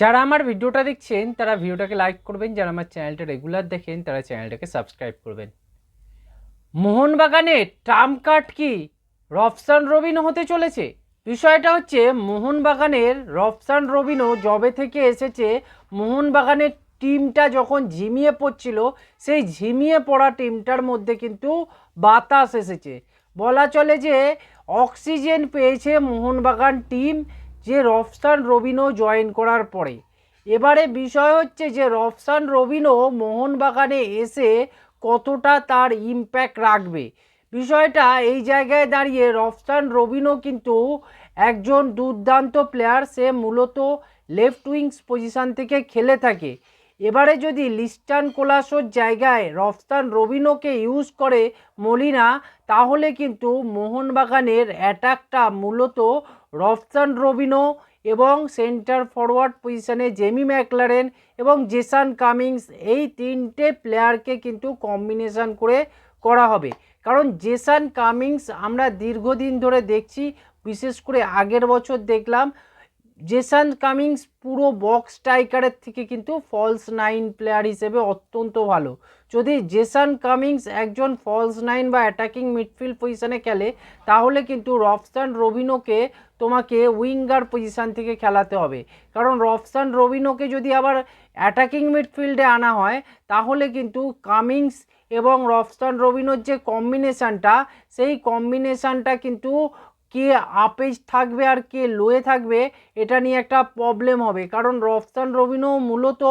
যারা আমার ভিডিওটা দেখছেন, তারা ভিডিওটাকে লাইক করবেন। যারা আমার চ্যানেলটা রেগুলার দেখেন, তারা চ্যানেলটাকে সাবস্ক্রাইব করবেন। মোহনবাগানের ট্রাম্প কার্ড কি রফসান রবিনও হতে চলেছে? বিষয়টা হচ্ছে, মোহনবাগানের রফসান রবিনও জবে থেকে এসেছে, মোহনবাগানের টিমটা যখন ঝিমিয়ে পড়ছিল, সেই ঝিমিয়ে পড়া টিমটার মধ্যে কিন্তু বাতাস এসেছে। বলা চলে যে, অক্সিজেন পেয়েছে মোহনবাগান টিম। যে রফসান রবিনও জয়েন করার পরে। এবারে বিষয় হচ্ছে যে রফসান রবিনও মোহনবাগানে এসে কতটা তার ইম্প্যাক্ট রাখবে। বিষয়টা এই জায়গায় দাঁড়িয়ে রফসান রবিনও কিন্তু একজন দুর্দান্ত প্লেয়ার সে মূলত লেফট উইংস পজিশান থেকে খেলে থাকে। এবারে যদি লিস্টান কোলাসোর জায়গায় রফতান রবিনোকে ইউজ করে মলিনা, তাহলে কিন্তু মোহনবাগানের অ্যাটাকটা মূলত রফতান রবিনো এবং সেন্টার ফরওয়ার্ড পজিশনে জেমি ম্যাকলারেন এবং জেসান কামিংস এই তিনটে প্লেয়ারকে কিন্তু কম্বিনেশন করে করা হবে। কারণ জেসান কামিংস আমরা দীর্ঘদিন ধরে দেখছি, বিশেষ করে আগের বছর দেখলাম জেসান কামিংস পুরো বক্স স্ট্রাইকারের থেকে কিন্তু ফলস নাইন প্লেয়ার হিসেবে অত্যন্ত ভালো। যদি জেসান কামিংস একজন ফলস নাইন বা অ্যাটাকিং মিডফিল্ড পজিশনে খেলে, তাহলে কিন্তু রফসান রবিনোকে তোমাকে উইঙ্গার পজিশান থেকে খেলাতে হবে। কারণ রফসান রবিনোকে যদি আবার অ্যাটাকিং মিডফিল্ডে আনা হয়, তাহলে কিন্তু কামিংস এবং রফসান রবিনোর যে কম্বিনেশানটা সেই কম্বিনেশানটা কিন্তু কে আপেজ থাকবে আর কে লোয়ে থাকবে, এটা নিয়ে একটা প্রবলেম হবে। কারণ রফসান রবিনো মূলত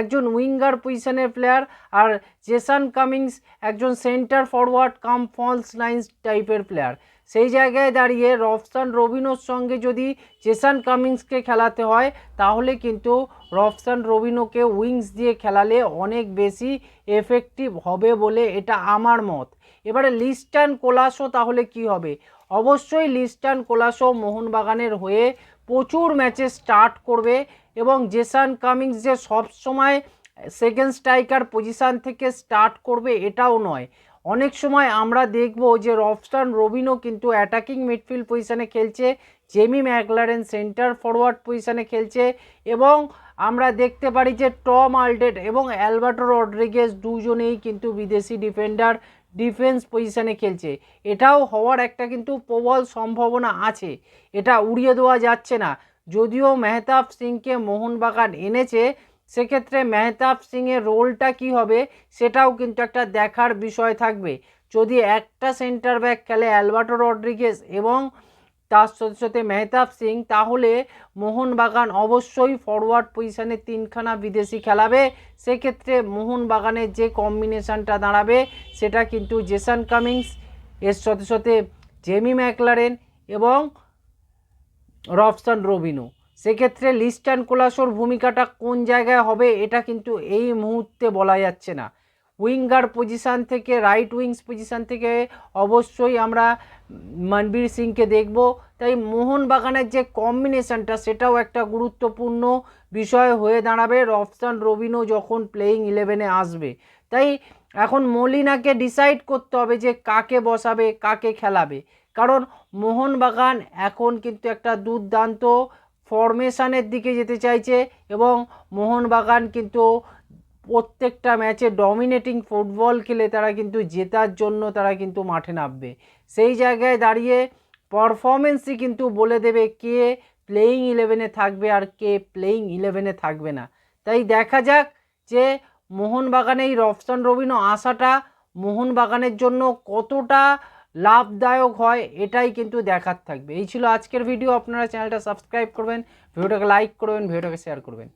একজন উইঙ্গার পজিশনের প্লেয়ার আর জেসান কামিংস একজন centre forward cum false nines টাইপের প্লেয়ার সেই জায়গায় দাঁড়িয়ে রফসান রবিনোর সঙ্গে যদি জেসান কামিংসকে খেলাতে হয়, তাহলে কিন্তু রফসান রবিনোকে উইংস দিয়ে খেলালে অনেক বেশি এফেক্টিভ হবে বলে এটা আমার মত। এবারে লিস্টান কোলাসো তাহলে কি হবে? অবশ্যই লিস্টান কোলাসো মোহনবাগানের হয়ে প্রচুর ম্যাচে স্টার্ট করবে এবং জেসান কামিংস যে সবসময় সেকেন্ড স্ট্রাইকার পজিশান থেকে স্টার্ট করবে এটাও নয়। অনেক সময় আমরা দেখব যে রফস্টান রবিনও কিন্তু অ্যাটাকিং মিডফিল্ড পজিশানে খেলছে, জেমি ম্যাকলারেন সেন্টার ফরওয়ার্ড পজিশানে খেলছে এবং আমরা দেখতে পারি যে টম আলডেট এবং অ্যালবার্টো রড্রিগেজ দুজনেই কিন্তু বিদেশি ডিফেন্ডার ডিফেন্স পজিশানে খেলছে। এটাও হওয়ার একটা কিন্তু প্রবল সম্ভাবনা আছে। এটা উড়িয়ে দেওয়া যাচ্ছে না। যদিও মেহতাব সিংকে মোহনবাগান এনেছে, সেক্ষেত্রে মেহতাব সিংয়ের রোলটা কি হবে সেটাও কিন্তু একটা দেখার বিষয় থাকবে। যদি একটা সেন্টার ব্যাক খেলে অ্যালবার্টো রড্রিগেস এবং তার সাথে সাথে মেহতাব সিং, তাহলে মোহনবাগান অবশ্যই ফরওয়ার্ড পজিশানে তিনখানা বিদেশি খেলাবে। সেক্ষেত্রে মোহনবাগানের যে কম্বিনেশানটা দাঁড়াবে, সেটা কিন্তু জেসান কামিংস, এর সাথে সাথে জেমি ম্যাকলারেন এবং রফসান রবিনো। সেক্ষেত্রে লিস্টান কোলাসোর ভূমিকাটা কোন জায়গায় হবে, এটা কিন্তু এই মুহূর্তে বলা যাচ্ছে না। উইঙ্গার পজিশান থেকে রাইট উইংস পজিশান থেকে অবশ্যই আমরা মনবীর সিংকে দেখব। তাই মোহনবাগানের যে কম্বিনেশানটা সেটাও একটা গুরুত্বপূর্ণ বিষয় হয়ে দাঁড়াবে রফসান রবিনো যখন প্লেয়িং ইলেভেনে আসবে। তাই এখন মলিনাকে ডিসাইড করতে হবে যে কাকে বসাবে, কাকে খেলাবে। কারণ মোহনবাগান এখন কিন্তু একটা দুর্দান্ত ফরমেশানের দিকে যেতে চাইছে এবং মোহনবাগান কিন্তু প্রত্যেকটা ম্যাচে ডমিনেটিং ফুটবল খেলে তারা কিন্তু জেতার জন্য তারা কিন্তু মাঠে নামবে। সেই জায়গায় দাঁড়িয়ে পারফরমেন্সই কিন্তু বলে দেবে কে প্লেয়িং ইলেভেনে থাকবে আর কে প্লেয়িং ইলেভেনে থাকবে না। তাই দেখা যাক যে মোহনবাগানে এই রফসান রবিনো আসাটা মোহনবাগানের জন্য কতটা লাভদায়ক হয় এটাই কিন্তু দেখার থাকবে। এই ছিল আজকের ভিডিও আপনারা চ্যানেলটা সাবস্ক্রাইব করবেন ভিডিওটাকে লাইক করবেন ভিডিওটাকে শেয়ার করবেন।